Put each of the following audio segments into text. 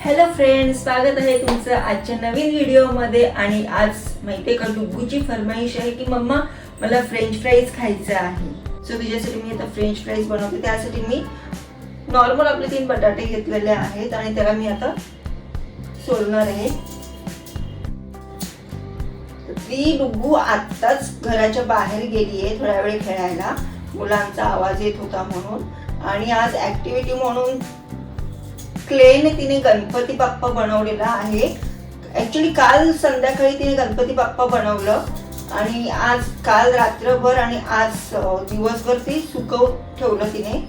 Hello friends स्वागत आहे तुमचं आजच्या नवीन व्हिडिओमध्ये आणि आज माहिती का डुब्बूची फरमाईश आहे की मम्मा मला फ्रेंच फ्राईज खायचं आहे. सो तिच्यासाठी मी आता फ्रेंच फ्राईज बनवते. त्यासाठी मी नॉर्मल आपले तीन बटाटे घेतलेले आहेत आणि त्याला मी आता सोलणार आहे. ती डुब्बू आत्ताच घराच्या बाहेर गेली आहे थोड्या वेळ खेळायला. मुलांचा आवाज येत होता म्हणून. आणि आज ऍक्टिव्हिटी म्हणून क्लेने तिने गणपती बाप्पा बनवलेला आहे. ऍक्च्युली काल संध्याकाळी तिने गणपती बाप्पा बनवलं. आणि आज काल रात्रभर आणि आज दिवसभर ती सुकव ठेवलं तिने.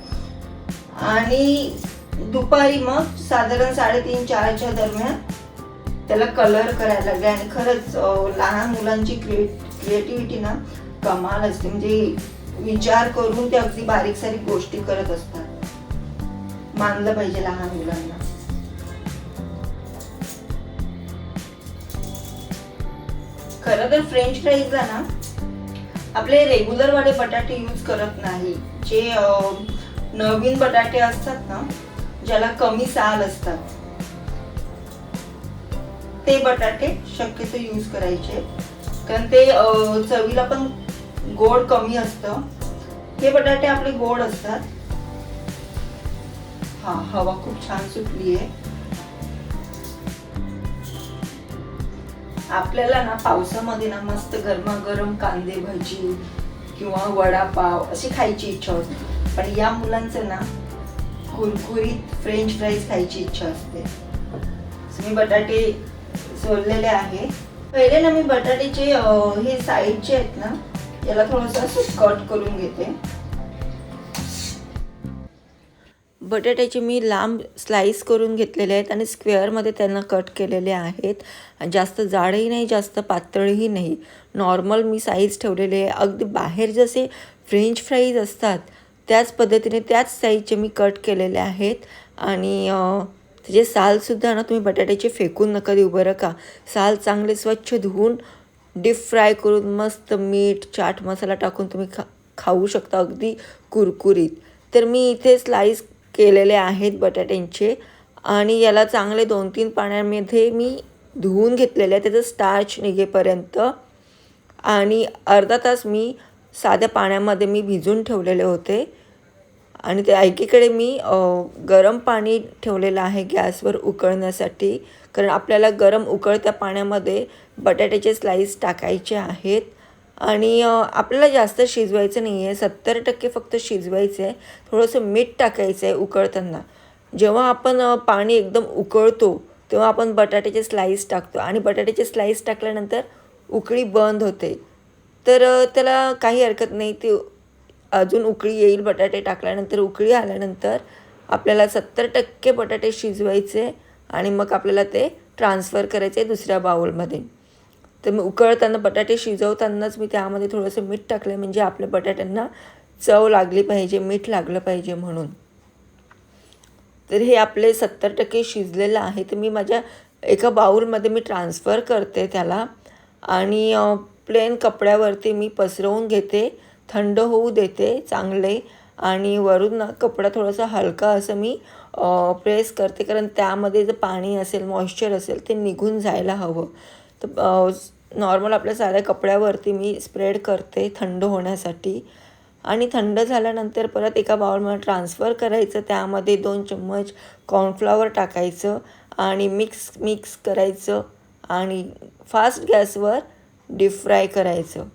आणि दुपारी मग साधारण साडेतीन चारच्या दरम्यान त्याला कलर करायला लागले. आणि खरंच लहान मुलांची क्रिए क्रिएटिव्हिटी ना कमाल असते. म्हणजे विचार करून ते अगदी बारीक सारीक गोष्टी करत असतात. मानलं पाहिजे लहान मुलांना. खरं तर फ्रेंच फ्राईजला ना आपले रेग्युलर वाले बटाटे यूज करत नाही. जे नवीन बटाटे असतात ना ज्याला कमी साल असतात ते बटाटे शक्यतो यूज करायचे. कारण ते चवीला पण गोड कमी असतं. हे बटाटे आपले गोड असतात. हा हवा खूप छान सुटली आहे आपल्याला ना पावसामध्ये ना मस्त गरमागरम कांदे भजी किंवा वडापाव अशी खायची इच्छा होती. पण या मुलांचं ना कुरकुरीत फ्रेंच फ्राईज खायची इच्छा असते. मी बटाटे सोललेले आहे. पहिले ना मी बटाट्याचे हे साईडचे आहेत ना याला थोडंसं असं कट करून घेते. बटाट्याचे मी लांब स्लाईस करून घेतलेले आहेत आणि स्क्वेअरमध्ये त्यांना कट केलेले आहेत. आणि जास्त जाडही नाही जास्त पातळही नाही. नॉर्मल मी साईज ठेवलेले आहे. अगदी बाहेर जसे फ्रेंच फ्राईज असतात त्याच पद्धतीने त्याच साईजचे मी कट केलेले आहेत. आणि त्याचे सालसुद्धा ना तुम्ही बटाट्याचे फेकून नका देऊ बरं का. साल चांगले स्वच्छ धुवून डीप फ्राय करून मस्त मीठ चाट मसाला टाकून तुम्ही खा खाऊ शकता अगदी कुरकुरीत. तर मी इथे स्लाईस केलेले आहेत बटाट्यांचे. आणि याला चांगले दोन तीन पाण्यामध्ये मी धुवून घेतलेले आहे त्याचं स्टार्च निघेपर्यंत. आणि अर्धा तास मी साध्या पाण्यामध्ये मी भिजून ठेवलेले होते. आणि ते एकीकडे मी गरम पाणी ठेवलेलं आहे गॅसवर उकळण्यासाठी. कारण आपल्याला गरम उकळत्या पाण्यामध्ये बटाट्याचे स्लाईस टाकायचे आहेत. आणि आपल्याला जास्त शिजवायचं नाही आहे सत्तर टक्के फक्त शिजवायचं आहे थोडंसं मीठ टाकायचं आहे उकळताना. जेव्हा आपण पाणी एकदम उकळतो तेव्हा आपण बटाट्याचे स्लाईस टाकतो. आणि बटाट्याचे स्लाईस टाकल्यानंतर उकळी बंद होते. तर त्याला काही हरकत नाही. ते अजून उकळी येईल. बटाटे टाकल्यानंतर उकळी आल्यानंतर आपल्याला सत्तर टक्के बटाटे शिजवायचे आणि मग आपल्याला ते ट्रान्सफर करायचे दुसऱ्या बाउलमध्ये तर मी उकळताना बटाटे शिजवतानाच मी त्यामध्ये थोडंसं मीठ टाकलं म्हणजे आपल्या बटाट्यांना चव लागली पाहिजे मीठ लागलं पाहिजे म्हणून. तर हे आपले सत्तर टक्के शिजलेलं आहे तर मी माझ्या एका बाउलमध्ये मी ट्रान्सफर करते त्याला. आणि प्लेन कपड्यावरती मी पसरवून घेते थंड होऊ देते चांगले. आणि वरून ना कपडा थोडासा हलका असं मी प्रेस करते कारण त्यामध्ये जर पाणी असेल मॉइश्चर असेल ते निघून जायला हवं. तर नॉर्मल आपल्या साध्या कपड्यावरती मी स्प्रेड करते थंड होण्यासाठी. आणि थंड झाल्यानंतर परत एका बाउलमध्ये ट्रान्सफर करायचं. त्यामध्ये दोन चम्मच कॉर्नफ्लॉवर टाकायचं आणि मिक्स मिक्स करायचं आणि फास्ट गॅसवर डीप फ्राय करायचं.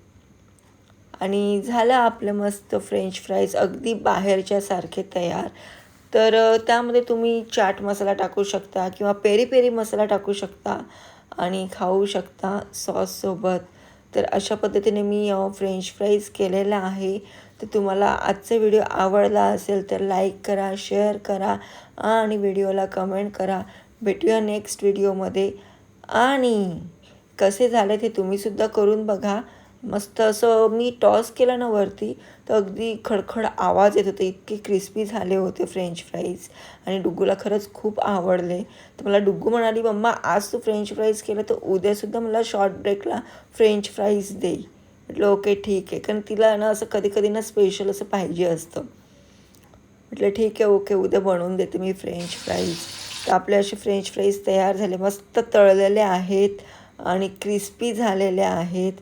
आणि झालं आपलं मस्त फ्रेंच फ्राईज अगदी बाहेरच्यासारखे तयार. तर त्यामध्ये तुम्ही चाट मसाला टाकू शकता किंवा पेरी पेरी मसाला टाकू शकता. आणि खाऊ शकता सॉससोबत. तर अशा पद्धतीने मी फ्रेंच फ्राईज केलेला आहे. तर तुम्हाला आजचा व्हिडिओ आवडला असेल तर लाईक करा शेअर करा आणि व्हिडिओला कमेंट करा. भेटूया नेक्स्ट व्हिडिओमध्ये आणि कसे झाले ते तुम्हीसुद्धा करून बघा. मस्त असं मी टॉस केलं ना वरती तर अगदी खडखड आवाज येत होता इतके क्रिस्पी झाले होते फ्रेंच फ्राईज आणि डुग्गूला खरंच खूप आवडले. तर मला डुग्गू म्हणाली मम्मा आज तू फ्रेंच फ्राईज केलं तर उद्यासुद्धा मला शॉर्ट ब्रेकला फ्रेंच फ्राईज दे. म्हटलं ओके ठीक आहे. कारण तिला ना असं कधी कधी ना स्पेशल असं पाहिजे असतं. म्हटलं ठीक आहे ओके उद्या बनवून देते मी फ्रेंच फ्राईज तर आपले असे फ्रेंच फ्राईज तयार झाले. मस्त तळलेले आहेत आणि क्रिस्पी झालेले आहेत.